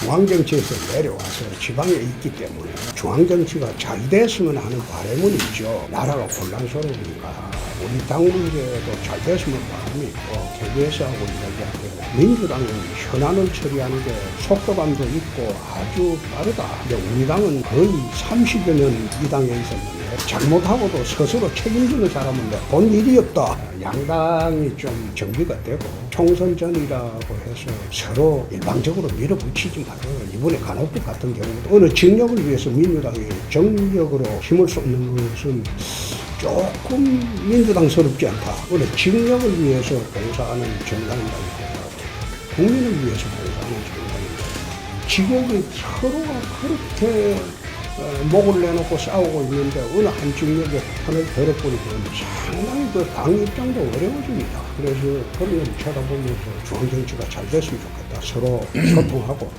중앙정치에서 내려와서 지방에 있기 때문에 중앙정치가 잘 됐으면 하는 바람은 있죠. 나라가 혼란스러우니까 우리 당 문제도 잘 됐으면 바람이 있고 KBS하고 이야기하는데 민주당은 현안을 처리하는 게 속도감도 있고 아주 빠르다. 근데 우리 당은 거의 30여 년 이 당에 있었는데 잘못하고도 스스로 책임지는 사람은 내본 일이었다. 양당이 좀 정비가 되고 총선 전이라고 해서 서로 일방적으로 밀어붙이지 말아요. 이번에 간호법 같은 경우도 어느 진영을 위해서 민주당이 정력으로 힘을 쏟는 것은 조금 민주당스럽지 않다. 어느 진영을 위해서 봉사하는 생각하고 국민을 위해서 봉사하는 정당입니다. 지금이 서로가 그렇게 어, 목을 내놓고 싸우고 있는데 어느 한 진영에 편을 들어버리면 상당히 그 당 입장도 어려워집니다. 그래서 그런 걸 쳐다보면서 중앙정치가 잘 됐으면 좋겠다. 서로 소통하고